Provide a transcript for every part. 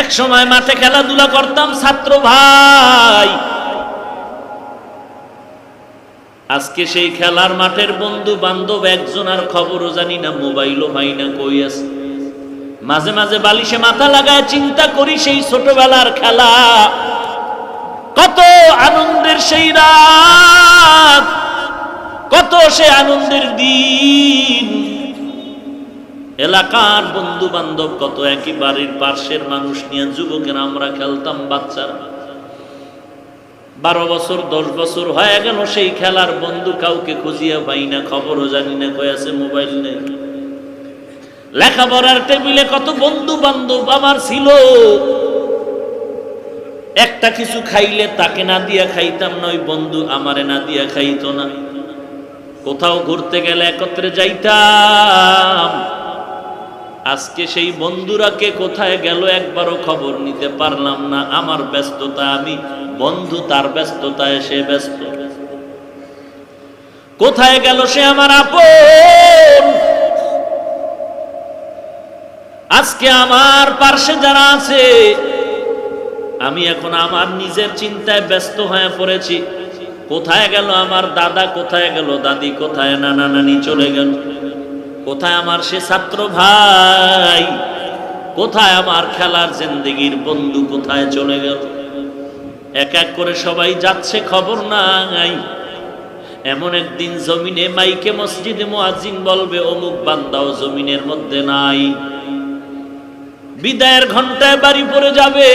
এক সময় মাঠে খেলাধুলা করতাম ছাত্র ভাই। আজকে সেই খেলার মাঠের বন্ধু বান্ধব একজন আর খবরও জানি না, মোবাইলও পাই না, কই আছে। মাঝে মাঝে বালিশে মাথা লাগায় চিন্তা করি সেই ছোটবেলার খেলা। কত আনন্দের সেই রাত, কত সে আনন্দের দিন। এলাকার বন্ধু বান্ধব কত একই বাড়ির পার্শ্বের মানুষ নিয়ে যুবকেরা আমরা খেলতাম বাচ্চারা। বারো বছর, দশ বছর হয়ে গেল সেই খেলার, বন্ধু কাউকে খুঁজিয়া পাই না, খবরও জানি না কয়ে আছে মোবাইল নেই। লেখাপড়ার টেবিলে কত বন্ধু বান্ধব আমার ছিল। একটা কিছু খাইলে তাকে না দিয়া খাইতাম না, ওই বন্ধু আমারে না দিয়া খাইতো না। কোথাও ঘুরতে গেলে একত্রে যাইতাম। আজকে সেই বন্ধুরা কে কোথায় গেল একবারও খবর নিতে পারলাম না। আমার ব্যস্ততা, আমি বন্ধু, তার ব্যস্ততায় সে ব্যস্ত। কোথায় গেল সে আমার আপন? আজকে আমার পার্শ্বে যারা আছে, আমি এখন আমার নিজের চিন্তায় ব্যস্ত হয়ে পড়েছি। কোথায় গেল আমার দাদা, কোথায় গেল দাদি, কোথায় নানা নানি চলে গেল? কোথায় আমার সে ছাত্র ভাই? কোথায় আমার খেলার জিন্দিগির বন্ধু কোথায় চলে গেল? এক এক করে সবাই যাচ্ছে, খবর নাই। এমন একদিন জমিনে মাইকে মসজিদে মুয়াজ্জিন বলবে, অমুক বান্দাও জমিনের মধ্যে নাই। বিদায়ের ঘন্টায় বাড়ি পড়ে যাবে।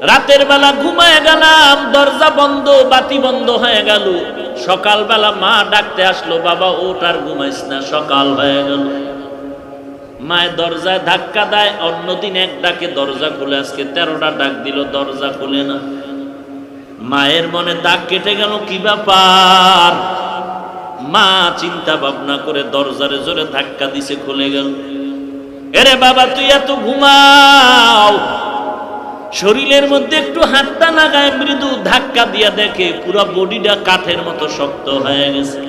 রাতের বেলা ঘুমায় গেলাম, দরজা বন্ধ, বাতি বন্ধ হয়ে গেল। সকালবেলা মা ডাকতে আসলো, বাবা ওট আর ঘুমাইস না, সকাল হয়ে গেল। মায়ের দরজায় ধাক্কা দেয়, অন্যদিন এক ডাকে দরজা খুলে, আজকে তেরোটা ডাক দিল, দরজা খুলে না। মায়ের মনে দাগ কেটে গেল, কি ব্যাপার? মা চিন্তা ভাবনা করে দরজারে জোরে ধাক্কা দিছে, খুলে গেল। এরে বাবা, তুই এত ঘুমাও শরীরের মধ্যে একটু হাতটা লাগায় মৃদু ধাক্কা দিয়া দেখে পুরো বডিটা কাঠের মতো শক্ত হয়ে গেছে।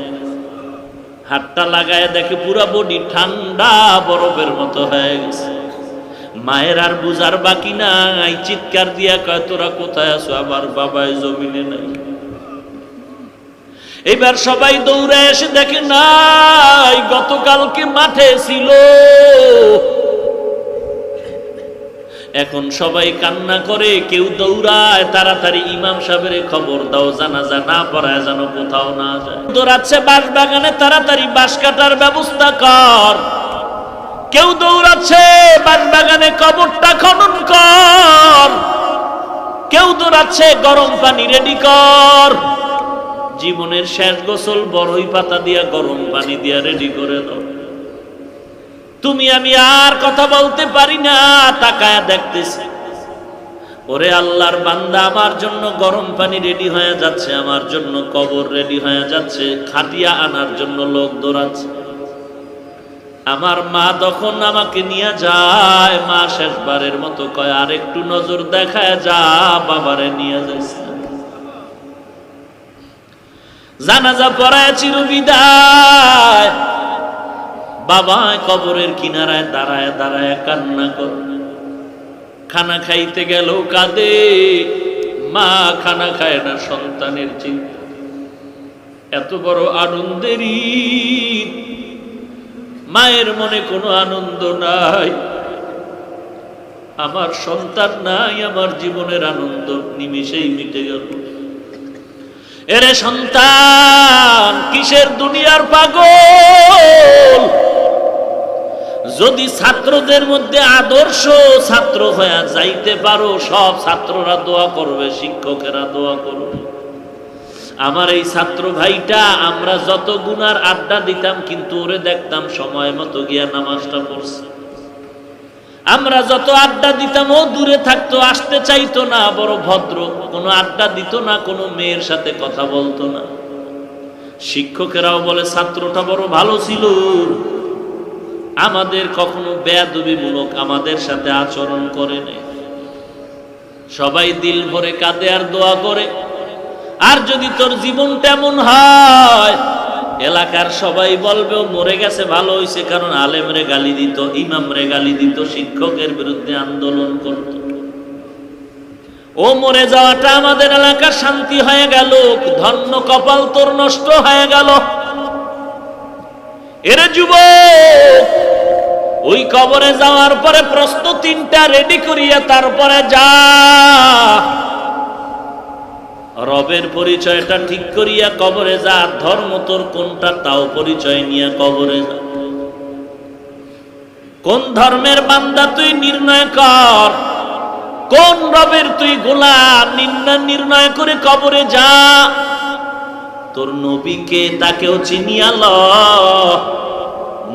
হাতটা লাগায় দেখে পুরো বডি ঠান্ডা বরফের মতো হয়ে গেছে। মায়ের আর বুঝার বাকি নাই, চিৎকার দিয়া কয়, তোরা কোথায় আছো? আমার বাবাই জমিনে নাই। এবার সবাই দৌড়ে এসে দেখে, নাই, গতকালকে মাঠে ছিল। এখন সবাই কান্না করে, কেউ দৌড়ায়, তাড়াতাড়ি ইমাম সাহেবের খবর দাও, জানাজা না পড়ায় যেন কোথাও না যায়। দৌড়াচ্ছে বাঁশ বাগানে তাড়াতাড়ি বাঁশ কাটার ব্যবস্থা কর। কেউ দৌড়াচ্ছে বাঁশ বাগানে কবরটা খনন কর। কেউ দৌড়াচ্ছে গরম পানি রেডি কর। জীবনের শেষ গোসল বড়ই পাতা দিয়া, গরম পানি দিয়া রেডি করে দাও। তুমি আমি আর কথা বলতে পারি না, তাকায়া দেখতেছি। ওরে আল্লাহর বান্দা, আমার জন্য গরম পানি রেডি হয়ে যাচ্ছে, আমার জন্য কবর রেডি হয়ে যাচ্ছে, খাটিয়া আনার জন্য লোক দৌড়াচ্ছে। আমার মা তখন আমাকে নিয়ে যায়, মা শেষবারের মতো কয় আর একটু নজর দেখায় যা, বাবারে নিয়ে যাইছে জানাজা পড়ায় চিরবিদায় বাবা কবরের কিনারায় দাঁড়ায় দাঁড়ায় কান্না কর খানা খাইতে গেল কাঁদে। মা খানা খায় না সন্তানের চিন্তা। এত বড় আনন্দের মায়ের মনে কোনো আনন্দ নাই। আমার সন্তান নাই, আমার জীবনের আনন্দ নিমিষেই মিটে গেল। এরে সন্তান, কিসের দুনিয়ার পাগল? যদি ছাত্রদের মধ্যে আদর্শ ছাত্র হয়ে যাইতে পারো, সব ছাত্ররা দোয়া করবে, শিক্ষকেরা দোয়া করবে। আমার এই ছাত্র ভাইটা, আমরা যত গুনার আড্ডা দিতাম, কিন্তু ওরে দেখতাম সময় মতো গিয়া নামাজটা পড়ছে। আমরা যত আড্ডা দিতাম, ও দূরে থাকতো, আসতে চাইতো না, বড় ভদ্র। কোনো আড্ডা দিত না, কোনো মেয়ের সাথে কথা বলতো না। শিক্ষকেরাও বলে, ছাত্রটা বড় ভালো ছিল। আমাদের কখনো বেয়াদবিমূলক আমাদের সাথে আচরণ করে নেই। সবাই দিল ভরে কাঁদে আর দোয়া করে। আর যদি তোর জীবন তেমন হয়, এলাকার সবাই বলবে মরে গেছে, ভালো হয়েছে কারণ আলেমরে গালি দিত, ইমামরে গালি দিত, শিক্ষকের বিরুদ্ধে আন্দোলন করত। ও মরে যাওয়াটা আমাদের এলাকার শান্তি হয়ে গেল, ধন্য কপাল তোর নষ্ট হয়ে গেল। এর যুবক ওই কবরে যাওয়ার পরে প্রশ্ন তিনটা রেডি করিয়া তারপরে যা। রবের পরিচয়টা ঠিক করিয়া কবরে যা, ধর্ম তোর কোনটা তাও পরিচয় নিয়ে কবরে যা। কোন ধর্মের বান্দা তুই নির্ণয় কর, কোন রবের তুই নির্ণয় নির্ণয় করে কবরে যা। তোর নবীকে তাকেও চিনিয়া ল।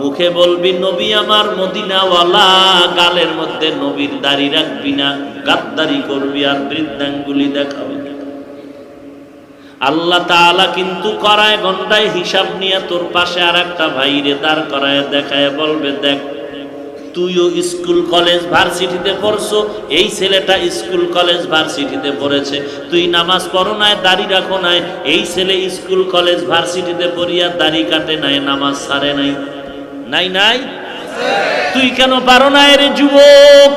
মুখে বলবি, নবী আমার মদিনাওয়ালা, গালের মধ্যে নবীর দাড়ি রাখবি না, গাদ্দারি করবি আর বৃদ্ধাঙ্গুলি দেখাবি আল্লাহ তাআলা কিন্তু করায় ঘন্টায় হিসাব নিয়ে তোর পাশে আর একটা ভাইরে দাঁড় করায় দেখায়, বলবে, দেখ, তুইও স্কুল, কলেজ, ভার্সিটিতে পড়ছো, এই ছেলেটা স্কুল, কলেজ, ভার্সিটিতে পড়েছে। তুই নামাজ পড়ো নাই, দাড়ি রাখো নাই, এই ছেলে স্কুল, কলেজ, ভার্সিটিতে পড়িয়া দাড়ি কাটে নাই, নামাজ সারে নাই। নাই নাই? তুই কেন পারো না রে যুবক?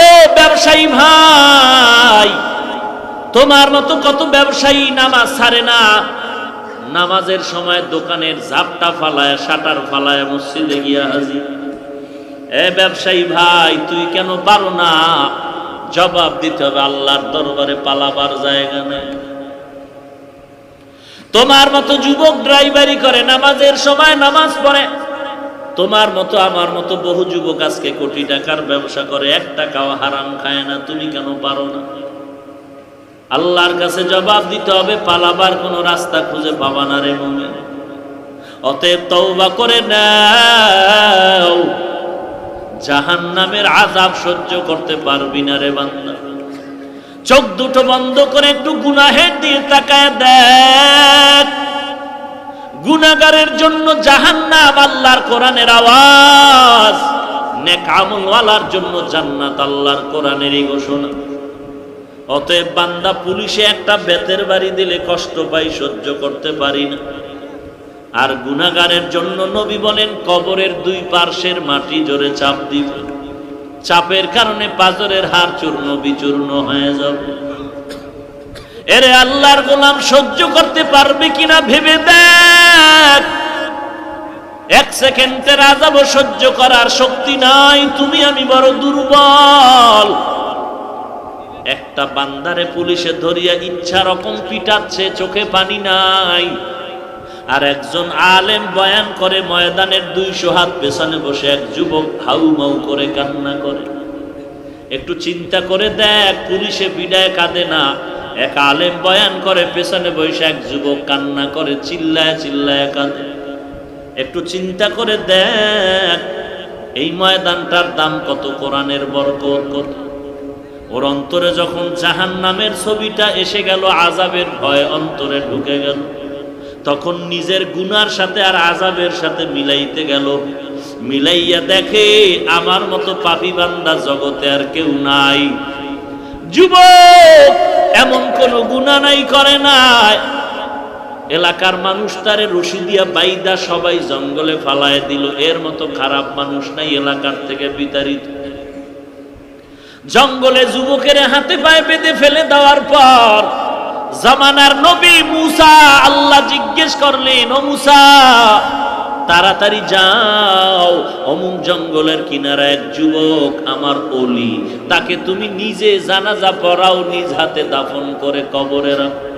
ও ব্যবসায়ী ভাই, তোমার মতো কত ব্যবসায়ী নামাজ ছাড়ে না? নামাজের সময় দোকানের ঝাপটা ফালায়, শাটার ফালায়, মসজিদে গিয়া হাজির। এ ব্যবসায়ী ভাই, তুই কেন পারো না? জবাব দিতে হবে, আল্লাহর দরবারে পালাবার জায়গা নেই। তোমার মতো যুবক ড্রাইভারি করে, নামাজের সময় নামাজ পড়ে। তোমার মতো, আমার মতো বহু যুবক আজকে কোটি টাকার ব্যবসা করে, এক টাকাও হারাম খায় না, তুমি কেন পারো না? আল্লাহর কাছে জবাব দিতে হবে, পালাবার কোনো রাস্তা খুঁজে পাবা না রে মনে অতএব তওবা করে নাও। জাহান নামের আজাব সহ্য করতে পারবি না রে বান্দা। চোখ দুটো বন্ধ করে একটু গুনাহের দিয়ে তাকায় দেখ। গুনাগারের জন্য জাহান্নাম আল্লাহর কোরআনের আওয়াজ। নেক আমলওয়ালার জন্য জান্নাত আল্লাহর কোরআনেরই ঘোষণা। অতএব বান্দা পুলিশে একটা বেতের বাড়ি দিলে কষ্ট পাই, সহ্য করতে পারি না। আর গুনাগারের জন্য নবী বলেন, কবরের দুই পার্শ্বের মাটি জোরে চাপ দিব। চাপের কারণে পাজরের হাড় চূর্ণ বিচূর্ণ হয়ে যাবে। এরে আল্লাহর গোলাম সহ্য করতে পারবে কিনা ভেবে দেখ। এক সেকেন্ডের আজাব সহ্য করার শক্তি নাই, তুমি আমি বড় দুর্বল। একটা বান্দারে পুলিশে ধরিয়া ইচ্ছা রকম পিটাচ্ছে, চোখে পানি নাই। আর একজন আলেম বয়ান করে, ময়দানের দুইশো হাত পেছনে বসে এক যুবক হাউ মাউ করে কান্না করে। একটু চিন্তা করে দেখ, পুলিশে বিদায় কাঁদে না। এক আলেম বয়ান করে, পেছনে বসে এক যুবক কান্না করে, চিল্লায় চিল্লায় কাঁদে। একটু চিন্তা করে দেখ, এই ময়দানটার দাম কত, কোরআনের বরকত কত। ওর অন্তরে যখন জাহান নামের ছবিটা এসে গেল আজাবের ভয় অন্তরে ঢুকে গেল। তখন নিজের গুনার সাথে আর আজাবের সাথে মিলাইতে গেল। মিলাইয়া দেখে আমার মতো পাপি বান্দা জগতে আর কেউ নাই। যুবক, এমন কোন গুণা নাই, করে নাই। এলাকার মানুষ তারে রশি দিয়া বাইদা সবাই জঙ্গলে ফালায় দিল। এর মতো খারাপ মানুষ নাই এলাকার থেকে বিতাড়িত। জঙ্গলে যুবকের হাতে পায়ে বেঁধে ফেলে দেওয়ার পর জামানার নবী মুসা, আল্লাহ জিজ্ঞেস করলেন, ও মুসা, তাড়াতাড়ি যাও। অমুক জঙ্গলের কিনারা এক যুবক আমার অলি, তাকে তুমি নিজে জানাজা পড়াও, নিজ হাতে দাফন করে কবরে রাখো